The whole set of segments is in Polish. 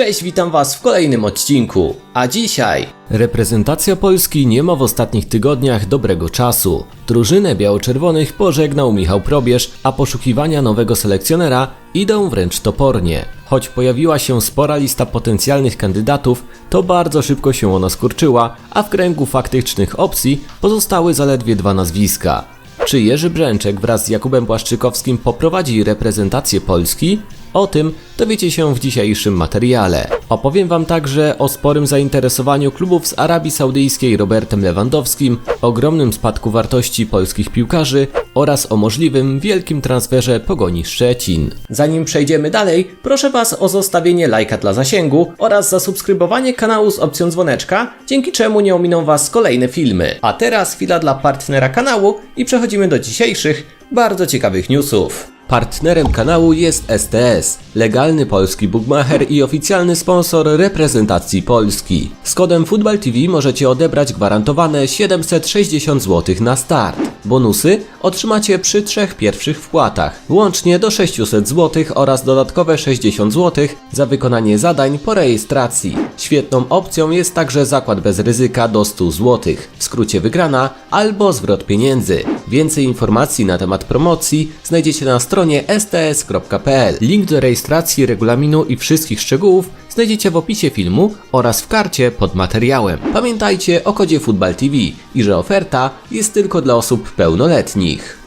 Cześć, witam Was w kolejnym odcinku. A dzisiaj reprezentacja Polski nie ma w ostatnich tygodniach dobrego czasu. Drużynę biało-czerwonych pożegnał Michał Probierz, a poszukiwania nowego selekcjonera idą wręcz topornie. Choć pojawiła się spora lista potencjalnych kandydatów, to bardzo szybko się ona skurczyła, a w kręgu faktycznych opcji pozostały zaledwie dwa nazwiska. Czy Jerzy Brzęczek wraz z Jakubem Błaszczykowskim poprowadzi reprezentację Polski? O tym dowiecie się w dzisiejszym materiale. Opowiem Wam także o sporym zainteresowaniu klubów z Arabii Saudyjskiej Robertem Lewandowskim, ogromnym spadku wartości polskich piłkarzy oraz o możliwym wielkim transferze Pogoni Szczecin. Zanim przejdziemy dalej, proszę Was o zostawienie lajka dla zasięgu oraz zasubskrybowanie kanału z opcją dzwoneczka, dzięki czemu nie ominą Was kolejne filmy. A teraz chwila dla partnera kanału i przechodzimy do dzisiejszych, bardzo ciekawych newsów. Partnerem kanału jest STS, legalny polski bookmacher i oficjalny sponsor reprezentacji Polski. Z kodem Football TV możecie odebrać gwarantowane 760 zł na start. Bonusy otrzymacie przy trzech pierwszych wpłatach, łącznie do 600 zł oraz dodatkowe 60 zł za wykonanie zadań po rejestracji. Świetną opcją jest także zakład bez ryzyka do 100 zł, w skrócie wygrana albo zwrot pieniędzy. Więcej informacji na temat promocji znajdziecie na stronie sts.pl. Link do rejestracji, regulaminu i wszystkich szczegółów znajdziecie w opisie filmu oraz w karcie pod materiałem. Pamiętajcie o kodzie Football TV i że oferta jest tylko dla osób pełnoletnich.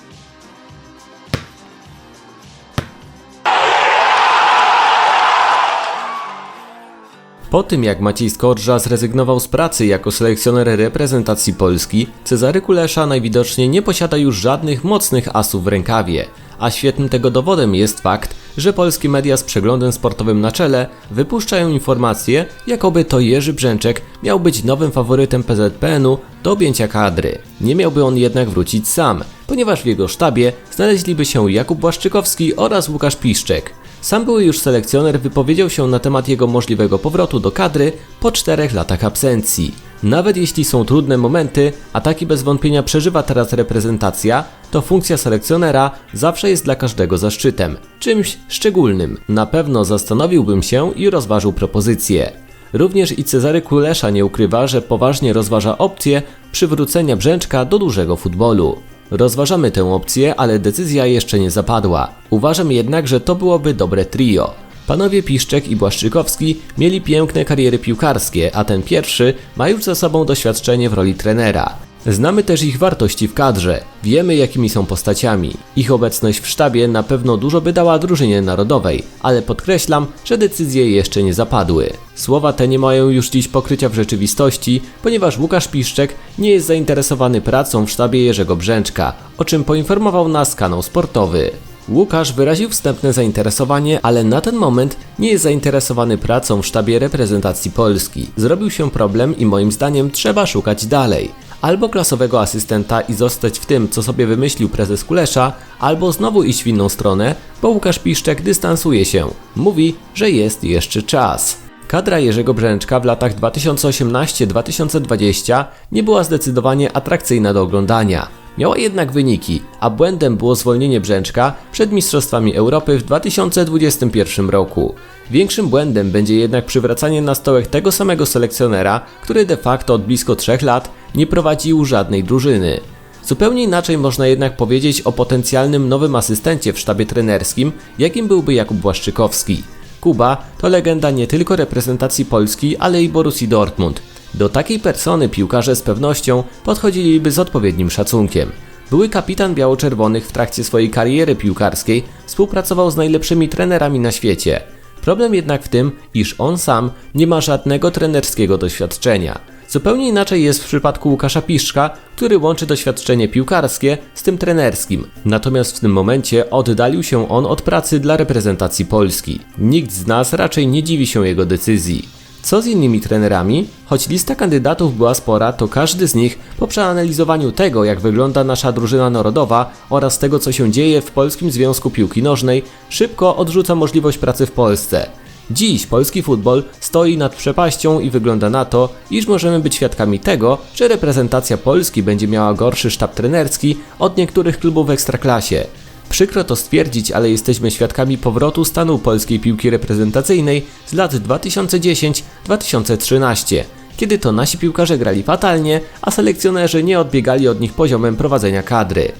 Po tym jak Maciej Skorża zrezygnował z pracy jako selekcjoner reprezentacji Polski, Cezary Kulesza najwidoczniej nie posiada już żadnych mocnych asów w rękawie. A świetnym tego dowodem jest fakt, że polskie media z przeglądem sportowym na czele wypuszczają informacje, jakoby to Jerzy Brzęczek miał być nowym faworytem PZPN-u do objęcia kadry. Nie miałby on jednak wrócić sam, ponieważ w jego sztabie znaleźliby się Jakub Błaszczykowski oraz Łukasz Piszczek. Sam były już selekcjoner wypowiedział się na temat jego możliwego powrotu do kadry po czterech latach absencji. Nawet jeśli są trudne momenty, a taki bez wątpienia przeżywa teraz reprezentacja, to funkcja selekcjonera zawsze jest dla każdego zaszczytem, czymś szczególnym. Na pewno zastanowiłbym się i rozważył propozycję. Również i Cezary Kulesza nie ukrywa, że poważnie rozważa opcję przywrócenia Brzęczka do dużego futbolu. Rozważamy tę opcję, ale decyzja jeszcze nie zapadła. Uważam jednak, że to byłoby dobre trio. Panowie Piszczek i Błaszczykowski mieli piękne kariery piłkarskie, a ten pierwszy ma już za sobą doświadczenie w roli trenera. Znamy też ich wartości w kadrze, wiemy jakimi są postaciami. Ich obecność w sztabie na pewno dużo by dała drużynie narodowej, ale podkreślam, że decyzje jeszcze nie zapadły. Słowa te nie mają już dziś pokrycia w rzeczywistości, ponieważ Łukasz Piszczek nie jest zainteresowany pracą w sztabie Jerzego Brzęczka, o czym poinformował nas kanał sportowy. Łukasz wyraził wstępne zainteresowanie, ale na ten moment nie jest zainteresowany pracą w sztabie reprezentacji Polski. Zrobił się problem i moim zdaniem trzeba szukać dalej. Albo klasowego asystenta i zostać w tym, co sobie wymyślił prezes Kulesza, albo znowu iść w inną stronę, bo Łukasz Piszczek dystansuje się. Mówi, że jest jeszcze czas. Kadra Jerzego Brzęczka w latach 2018-2020 nie była zdecydowanie atrakcyjna do oglądania. Miała jednak wyniki, a błędem było zwolnienie Brzęczka przed Mistrzostwami Europy w 2021 roku. Większym błędem będzie jednak przywracanie na stołek tego samego selekcjonera, który de facto od blisko 3 lat nie prowadził żadnej drużyny. Zupełnie inaczej można jednak powiedzieć o potencjalnym nowym asystencie w sztabie trenerskim, jakim byłby Jakub Błaszczykowski. Kuba to legenda nie tylko reprezentacji Polski, ale i Borussii Dortmund. Do takiej persony piłkarze z pewnością podchodziliby z odpowiednim szacunkiem. Były kapitan biało-czerwonych w trakcie swojej kariery piłkarskiej współpracował z najlepszymi trenerami na świecie. Problem jednak w tym, iż on sam nie ma żadnego trenerskiego doświadczenia. Zupełnie inaczej jest w przypadku Łukasza Piszczka, który łączy doświadczenie piłkarskie z tym trenerskim. Natomiast w tym momencie oddalił się on od pracy dla reprezentacji Polski. Nikt z nas raczej nie dziwi się jego decyzji. Co z innymi trenerami? Choć lista kandydatów była spora, to każdy z nich po przeanalizowaniu tego, jak wygląda nasza drużyna narodowa oraz tego, co się dzieje w Polskim Związku Piłki Nożnej, szybko odrzuca możliwość pracy w Polsce. Dziś polski futbol stoi nad przepaścią i wygląda na to, iż możemy być świadkami tego, że reprezentacja Polski będzie miała gorszy sztab trenerski od niektórych klubów w ekstraklasie. Przykro to stwierdzić, ale jesteśmy świadkami powrotu stanu polskiej piłki reprezentacyjnej z lat 2010-2013, kiedy to nasi piłkarze grali fatalnie, a selekcjonerzy nie odbiegali od nich poziomem prowadzenia kadry.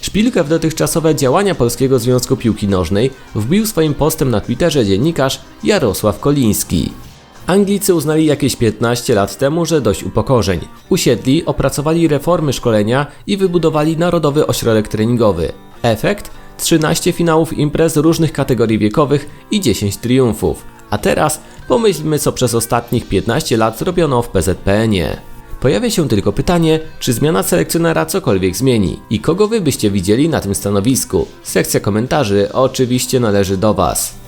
Szpilkę w dotychczasowe działania Polskiego Związku Piłki Nożnej wbił swoim postem na Twitterze dziennikarz Jarosław Koliński. Anglicy uznali jakieś 15 lat temu, że dość upokorzeń. Usiedli, opracowali reformy szkolenia i wybudowali Narodowy Ośrodek Treningowy. Efekt? 13 finałów imprez różnych kategorii wiekowych i 10 triumfów. A teraz pomyślmy co przez ostatnich 15 lat zrobiono w PZPN-ie. Pojawia się tylko pytanie, czy zmiana selekcjonera cokolwiek zmieni i kogo wy byście widzieli na tym stanowisku. Sekcja komentarzy oczywiście należy do was.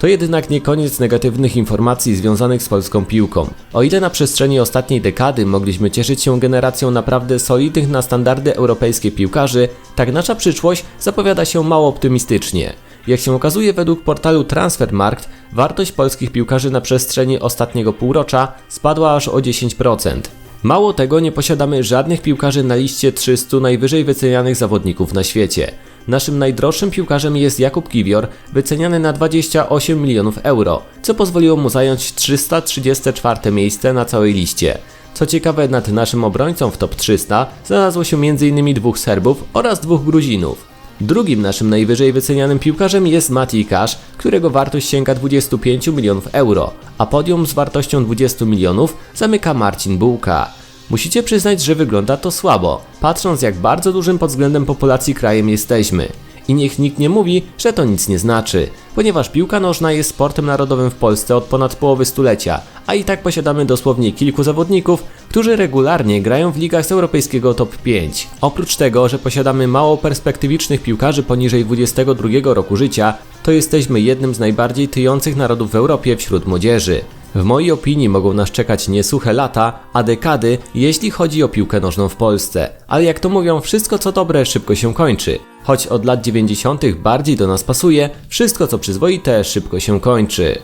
To jednak nie koniec negatywnych informacji związanych z polską piłką. O ile na przestrzeni ostatniej dekady mogliśmy cieszyć się generacją naprawdę solidnych na standardy europejskie piłkarzy, tak nasza przyszłość zapowiada się mało optymistycznie. Jak się okazuje według portalu Transfermarkt, wartość polskich piłkarzy na przestrzeni ostatniego półrocza spadła aż o 10%. Mało tego, nie posiadamy żadnych piłkarzy na liście 300 najwyżej wycenianych zawodników na świecie. Naszym najdroższym piłkarzem jest Jakub Kiwior, wyceniany na 28 milionów euro, co pozwoliło mu zająć 334 miejsce na całej liście. Co ciekawe, nad naszym obrońcą w top 300 znalazło się m.in. dwóch Serbów oraz dwóch Gruzinów. Drugim naszym najwyżej wycenianym piłkarzem jest Mati Kasz, którego wartość sięga 25 milionów euro, a podium z wartością 20 milionów zamyka Marcin Bułka. Musicie przyznać, że wygląda to słabo, patrząc jak bardzo dużym pod względem populacji krajem jesteśmy. I niech nikt nie mówi, że to nic nie znaczy, ponieważ piłka nożna jest sportem narodowym w Polsce od ponad połowy stulecia, a i tak posiadamy dosłownie kilku zawodników, którzy regularnie grają w ligach z europejskiego top 5. Oprócz tego, że posiadamy mało perspektywicznych piłkarzy poniżej 22 roku życia, to jesteśmy jednym z najbardziej tyjących narodów w Europie wśród młodzieży. W mojej opinii mogą nas czekać nie suche lata, a dekady, jeśli chodzi o piłkę nożną w Polsce. Ale jak to mówią, wszystko co dobre szybko się kończy. Choć od lat 90. bardziej do nas pasuje, wszystko co przyzwoite szybko się kończy.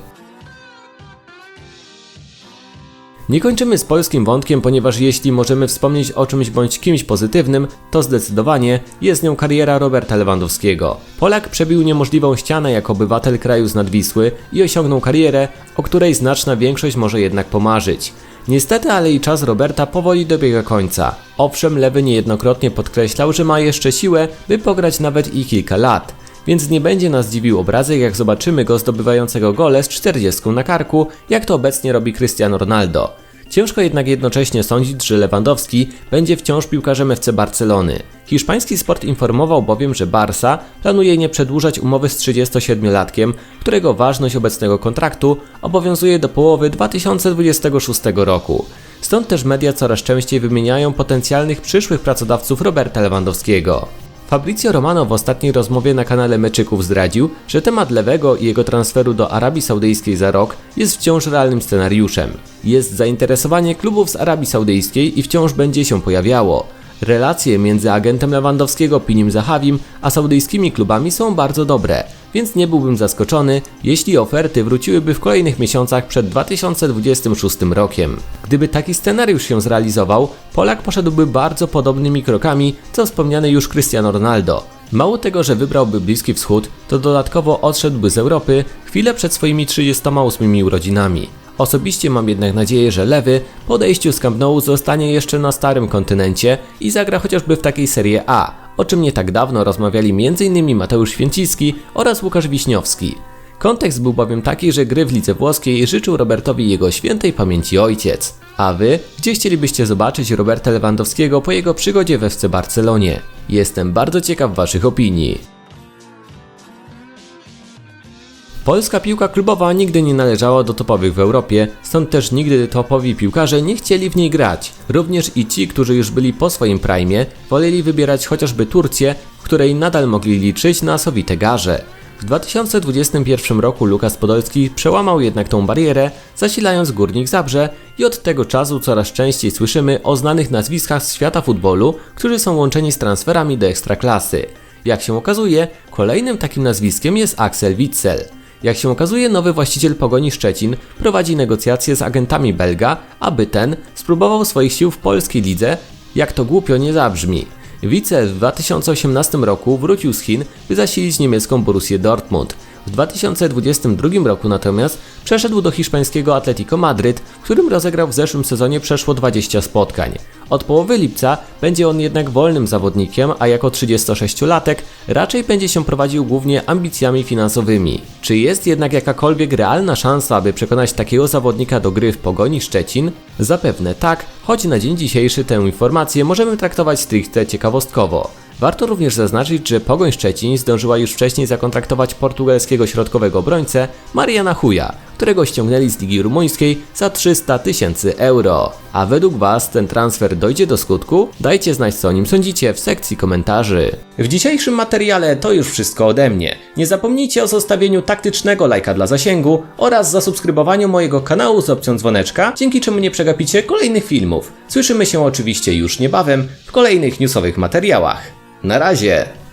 Nie kończymy z polskim wątkiem, ponieważ jeśli możemy wspomnieć o czymś bądź kimś pozytywnym, to zdecydowanie jest nią kariera Roberta Lewandowskiego. Polak przebił niemożliwą ścianę jako obywatel kraju z Nadwisły i osiągnął karierę, o której znaczna większość może jednak pomarzyć. Niestety, ale i czas Roberta powoli dobiega końca. Owszem, Lewy niejednokrotnie podkreślał, że ma jeszcze siłę, by pograć nawet i kilka lat więc nie będzie nas dziwił obrazek, jak zobaczymy go zdobywającego gole z 40 na karku, jak to obecnie robi Cristiano Ronaldo. Ciężko jednak jednocześnie sądzić, że Lewandowski będzie wciąż piłkarzem FC Barcelony. Hiszpański sport informował bowiem, że Barca planuje nie przedłużać umowy z 37-latkiem, którego ważność obecnego kontraktu obowiązuje do połowy 2026 roku. Stąd też media coraz częściej wymieniają potencjalnych przyszłych pracodawców Roberta Lewandowskiego. Fabrizio Romano w ostatniej rozmowie na kanale Meczyków zdradził, że temat Lewego i jego transferu do Arabii Saudyjskiej za rok jest wciąż realnym scenariuszem. Jest zainteresowanie klubów z Arabii Saudyjskiej i wciąż będzie się pojawiało. Relacje między agentem Lewandowskiego Pinim Zahawim a saudyjskimi klubami są bardzo dobre, więc nie byłbym zaskoczony, jeśli oferty wróciłyby w kolejnych miesiącach przed 2026 rokiem. Gdyby taki scenariusz się zrealizował, Polak poszedłby bardzo podobnymi krokami, co wspomniany już Cristiano Ronaldo. Mało tego, że wybrałby Bliski Wschód, to dodatkowo odszedłby z Europy chwilę przed swoimi 38 urodzinami. Osobiście mam jednak nadzieję, że Lewy po odejściu z Camp Nou zostanie jeszcze na starym kontynencie i zagra chociażby w takiej Serie A, o czym nie tak dawno rozmawiali m.in. Mateusz Święcicki oraz Łukasz Wiśniowski. Kontekst był bowiem taki, że gry w lidze włoskiej życzył Robertowi jego świętej pamięci ojciec. A wy, gdzie chcielibyście zobaczyć Roberta Lewandowskiego po jego przygodzie we FC Barcelonie? Jestem bardzo ciekaw waszych opinii. Polska piłka klubowa nigdy nie należała do topowych w Europie, stąd też nigdy topowi piłkarze nie chcieli w niej grać. Również i ci, którzy już byli po swoim prime, woleli wybierać chociażby Turcję, w której nadal mogli liczyć na sowite garze. W 2021 roku Lukas Podolski przełamał jednak tą barierę, zasilając Górnik Zabrze i od tego czasu coraz częściej słyszymy o znanych nazwiskach z świata futbolu, którzy są łączeni z transferami do ekstraklasy. Jak się okazuje, kolejnym takim nazwiskiem jest Axel Witzel. Jak się okazuje, nowy właściciel Pogoni Szczecin prowadzi negocjacje z agentami Belga, aby ten spróbował swoich sił w polskiej lidze, jak to głupio nie zabrzmi. Wicel w 2018 roku wrócił z Chin, by zasilić niemiecką Borussię Dortmund. W 2022 roku natomiast przeszedł do hiszpańskiego Atletico Madryt, w którym rozegrał w zeszłym sezonie przeszło 20 spotkań. Od połowy lipca będzie on jednak wolnym zawodnikiem, a jako 36-latek raczej będzie się prowadził głównie ambicjami finansowymi. Czy jest jednak jakakolwiek realna szansa, aby przekonać takiego zawodnika do gry w Pogoni Szczecin? Zapewne tak, choć na dzień dzisiejszy tę informację możemy traktować stricte ciekawostkowo. Warto również zaznaczyć, że Pogoń Szczecin zdążyła już wcześniej zakontraktować portugalskiego środkowego obrońcę Mariana Huja, którego ściągnęli z ligi rumuńskiej za 300 tysięcy euro. A według Was ten transfer dojdzie do skutku? Dajcie znać co o nim sądzicie w sekcji komentarzy. W dzisiejszym materiale to już wszystko ode mnie. Nie zapomnijcie o zostawieniu taktycznego lajka dla zasięgu oraz zasubskrybowaniu mojego kanału z opcją dzwoneczka, dzięki czemu nie przegapicie kolejnych filmów. Słyszymy się oczywiście już niebawem w kolejnych newsowych materiałach. Na razie!